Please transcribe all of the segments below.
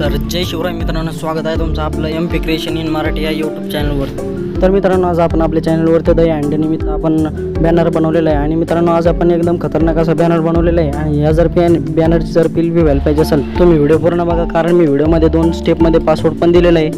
तर जय शिवराय मित्रांनो स्वागत आहे तुमचं आपलं M P creation in Marathi या यूट्यूब चॅनलवर तर मित्रांनो आज आपण आपल्या चॅनलवरती दही अंडे निमित्त आपण बॅनर बनवलेला आहे. आणि मित्रांनो आज आपण एकदम खतरनाक असा बॅनर बनवलेला आहे. आणि या जर पॅन बॅनरची जर पिल बी व्हायला पाहिजे असेल तुम्ही व्हिडिओ पूर्ण बघा. कारण मी व्हिडिओमध्ये दोन स्टेपमध्ये पासवर्ड पण दिलेला आहे.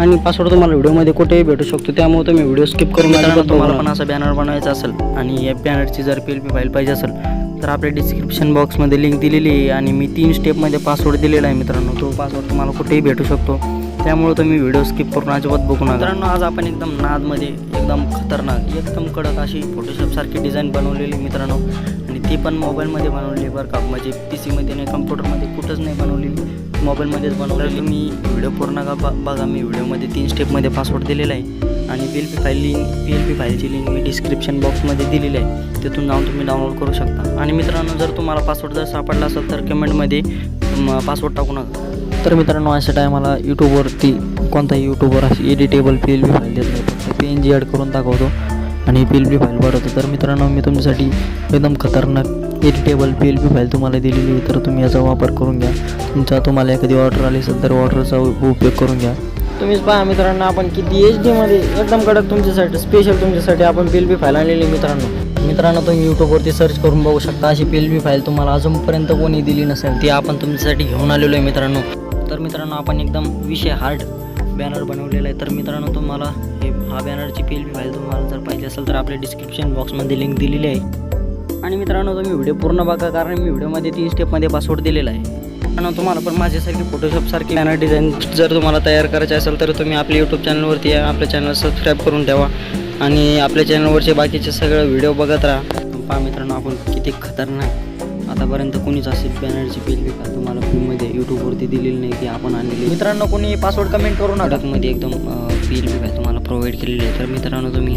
आणि पासवर्ड तुम्हाला व्हिडिओमध्ये कुठेही भेटू शकतो. त्यामुळे तुम्ही व्हिडिओ स्किप करून तुम्हाला पण असं बॅनर बनवायचा असेल आणि या बॅनरची जर पी एल पी फाईल पाहिजे असेल तर आपल्या डिस्क्रिप्शन बॉक्समध्ये लिंक दिलेली आहे आणि मी तीन स्टेपमध्ये पासवर्ड दिलेला आहे मित्रांनो. तो पासवर्ड तुम्हाला कुठेही भेटू शकतो. त्यामुळे तुम्ही व्हिडिओ स्किप करून अजिबात बघू नका. मित्रांनो आज आपण एकदम नादमध्ये एकदम खतरनाक एकदम कडक अशी फोटोशॉपसारखी डिझाईन बनवलेली मित्रांनो. आणि ती पण मोबाईलमध्ये बनवलेली बरं का. म्हणजे पी सीमध्ये नाही कम्प्युटरमध्ये कुठंच नाही बनवलेली. मोबाईलमध्येच बनवलेली मी व्हिडिओ पूर्ण का ब- बघा. मी व्हिडिओमध्ये तीन स्टेपमध्ये पासवर्ड दिलेला आहे. आणि P L P file link P L P फाईलची लिंक मी डिस्क्रिप्शन बॉक्समध्ये दिलेली आहे. तिथून जाऊन तुम्ही डाउनलोड करू शकता. आणि मित्रांनो जर तुम्हाला पासवर्ड जर सापडला असेल तर कमेंटमध्ये पासवर्ड टाकू नका. तर मित्रांनो अशा टायमाला यूट्यूबवरती कोणताही यूट्यूबवर अशी editable P L P file देत नाही. फक्त पी एन जी ॲड करून दाखवतो. आणि पी एल पी फाईल भरवतो. तर मित्रांनो मी तुमच्यासाठी एकदम खतरनाक editable P L P file तुम्हाला दिलेली आहे तर तुम्ही याचा वापर करून घ्या. तुमचा तुम्हाला एखादी ऑर्डर आली असेल तर ऑर्डरचा उपयोग करून घ्या. तुम्हीच पहा मित्रांनो आपण किती एच डीमध्ये एकदम कडक तुमच्यासाठी स्पेशल तुमच्यासाठी आपण पी एल पी फाईल आणलेली आहे मित्रांनो. मित्रांनो तुम्ही यूट्यूबवरती सर्च करून बघू शकता अशी पी एल पी फाईल तुम्हाला अजूनपर्यंत कोणी दिली नसेल ती आपण तुमच्यासाठी घेऊन आलेलो आहे मित्रांनो. तर मित्रांनो आपण एकदम विषय हार्ड बॅनर बनवलेला आहे. तर मित्रांनो तुम्हाला हे हा बॅनरची पी एल पी फाईल तुम्हाला जर पाहिजे असेल तर आपल्या डिस्क्रिप्शन बॉक्समध्ये लिंक दिलेली आहे. आणि मित्रांनो तुम्ही व्हिडिओ पूर्ण बघा कारण मी व्हिडिओमध्ये तीन स्टेपमध्ये पासवर्ड दिलेला आहे. आणि तुम्हाला पण माझ्यासारखी फोटोशॉपसारखी बॅनर डिझाईन जर तुम्हाला तयार करायचे असेल तर तुम्ही आपल्या यूट्यूब चॅनलवरती या आपल्या चॅनल सबस्क्राईब करून ठेवा. आणि आपल्या चॅनलवरचे बाकीचे सगळं व्हिडिओ बघत राहा. पहा मित्रांनो आपण किती खतरनाक. आतापर्यंत कोणीच असे बॅनरची बिल का तुम्हाला फ्रीमध्ये यूट्यूबवरती दिलेली नाही की आपण आणलेली. मित्रांनो कोणी पासवर्ड कमेंट करू अडकमध्ये एकदम बिल बी काय तुम्हाला प्रोव्हाइड केलेली आहे. तर मित्रांनो तुम्ही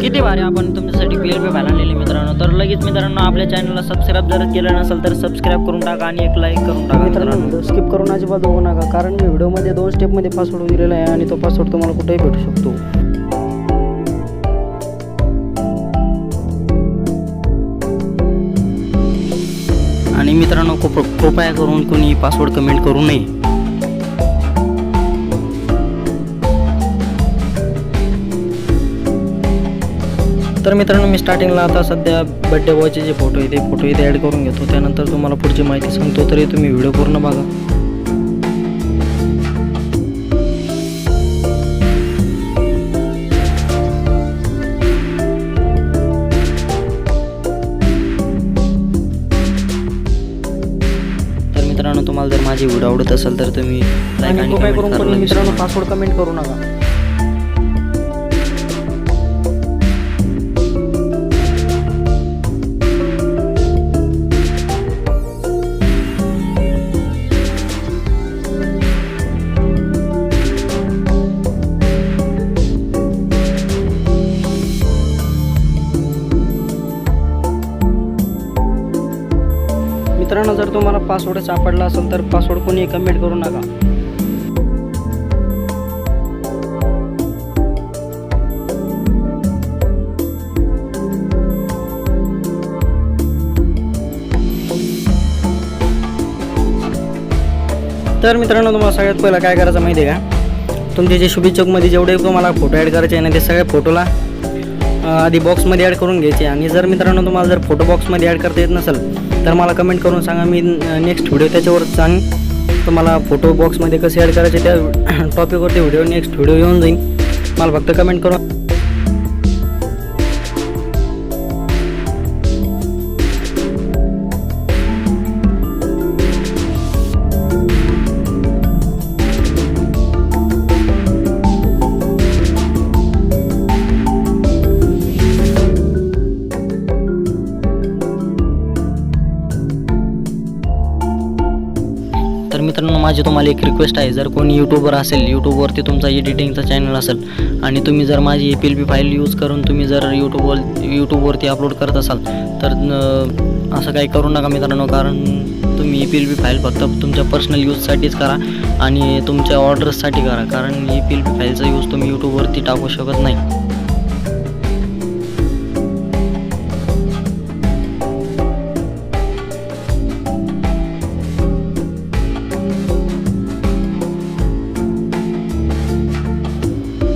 किती भारी आपण तुमच्यासाठी पी एल पी फाईल आणलेली मित्रांनो. तर लगेच मित्रांनो आपल्या चॅनलला सबस्क्राईब जर केलं नसेल तर सबस्क्राईब करून टाका आणि एक लाईक करून टाका मित्रांनो स्किप करून अजिबात बघू नका कारण मी व्हिडिओमध्ये दोन स्टेपमध्ये पासवर्ड दिलेला आहे आणि तो पासवर्ड तुम्हाला कुठेही भेटू शकतो. आणि मित्रांनो कृप कृपया करून कोणी पासवर्ड कमेंट करू नये. तर मित्रांनो मी स्टार्टिंगला आता सध्या बड्डे बॉयचे जे फोटो आहे ते फोटो इथे ॲड करून घेतो. त्यानंतर तुम्हाला पुढची माहिती सांगतो तरी तुम्ही व्हिडिओ पूर्ण बघा. तर मित्रांनो तुम्हाला जर माझी व्हिडिओ आवडत असेल तर तुम्ही like आणि मित्रांनो. पासवर्ड कमेंट करू नका. मित्रांनो जर तुम्हाला पासवर्ड सापडला असेल तर पासवर्ड कोणी कमेंट करू नका. तर मित्रांनो तुम्हाला सगळ्यात पहिलं काय करायचं माहिती आहे का? तुमचे जे शुभेच्छकमध्ये जेवढे तुम्हाला फोटो ॲड करायचे आहे ना ते सगळ्या फोटोला आधी बॉक्समध्ये ॲड करून घ्यायचे. आणि जर मित्रांनो तुम्हाला जर फोटो बॉक्समध्ये ॲड करता येत नसेल तर मला कमेंट करून सांगा मी नेक्स्ट व्हिडिओ त्याच्यावर सांग. तुम्हाला फोटो बॉक्समध्ये कसे ॲड करायचे त्या टॉपिकवरती व्हिडिओ नेक्स्ट व्हिडिओ येऊन जाईल. मला फक्त कमेंट करून माझी तुम्हाला एक रिक्वेस्ट आहे. जर कोणी यूट्यूबर असेल यूट्यूबवरती तुमचा एडिटिंगचा चॅनल असेल आणि तुम्ही जर माझी A P L P file use करून तुम्ही जर यूट्यूबवर यूट्यूबवरती अपलोड करत असाल तर असं काही करू नका मित्रांनो कारण तुम्ही E P L P file फक्त तुमच्या पर्सनल यूजसाठीच करा आणि तुमच्या ऑर्डर्ससाठी करा. कारण ई पी एल पी फाईलचा यूज तुम्ही यूट्यूबवरती टाकू शकत नाही.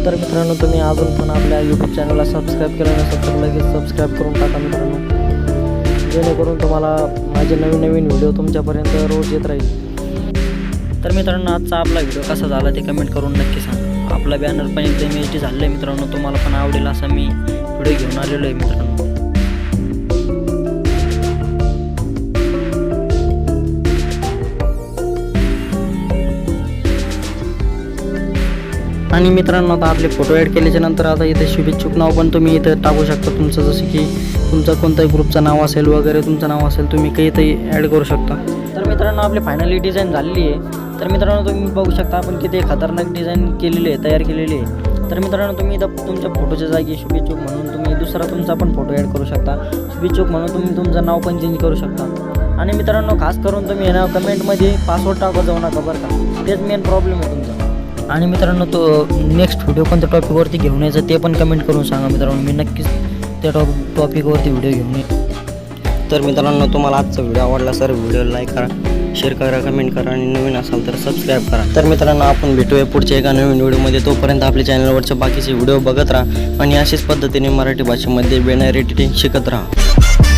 तर मित्रांनो तुम्ही अजून पण आपल्या यूट्यूब चॅनलला सबस्क्राईब केलं नसेल तर लगेच सबस्क्राईब करून टाका मित्रांनो. जेणेकरून तुम्हाला माझे नवीन नवीन व्हिडिओ तुमच्यापर्यंत रोज येत राहील. तर मित्रांनो आजचा आपला व्हिडिओ कसा झाला ते कमेंट करून नक्की सांगा. आपला बॅनर पण एकदम एच डी झालेला आहे मित्रांनो. तुम्हाला पण आवडेल असा मी व्हिडिओ घेऊन आलेलो आहे मित्रांनो. आणि मित्रांनो आता आपले फोटो ॲड केल्याच्यानंतर आता इथे शुभेच्छुक नाव पण तुम्ही इथं टाकू शकता. तुमचं जसं की तुमचं कोणत्याही ग्रुपचं नाव असेल वगैरे तुमचं नाव असेल तुम्ही काही इथं ॲड करू शकता. तर मित्रांनो आपली फायनली डिझाईन झालेली आहे. तर मित्रांनो तुम्ही बघू शकता आपण किती खतरनाक डिझाईन केलेली आहे तयार केलेली आहे. तर मित्रांनो तुम्ही इथं तुमच्या फोटोच्या जागी शुभेच्छुक म्हणून तुम्ही दुसरा तुमचा पण फोटो ॲड करू शकता. शुभेच्छुक म्हणून तुम्ही तुमचं नाव पण चेंज करू शकता. आणि मित्रांनो खास करून तुम्ही ना कमेंटमध्ये पासवर्ड टाकत जाऊ नका बरं का. तेच मेन प्रॉब्लेम आहे तुमचा. आणि मित्रांनो तो नेक्स्ट व्हिडिओ कोणत्या टॉपिकवरती घेऊन यायचं ते पण कमेंट करून सांगा मित्रांनो. मी नक्कीच त्या टॉप टॉपिकवरती व्हिडिओ घेऊन येईन. तर मित्रांनो तुम्हाला आजचा व्हिडिओ आवडला सर व्हिडिओ लाईक करा शेअर करा कमेंट करा आणि नवीन असाल तर सबस्क्राईब करा. तर मित्रांनो आपण भेटूया पुढच्या एका नवीन व्हिडिओमध्ये तोपर्यंत आपल्या चॅनलवरचे बाकीचे व्हिडिओ बघत राहा आणि अशाच पद्धतीने मराठी भाषेमध्ये बेनर एडिटिंग शिकत राहा.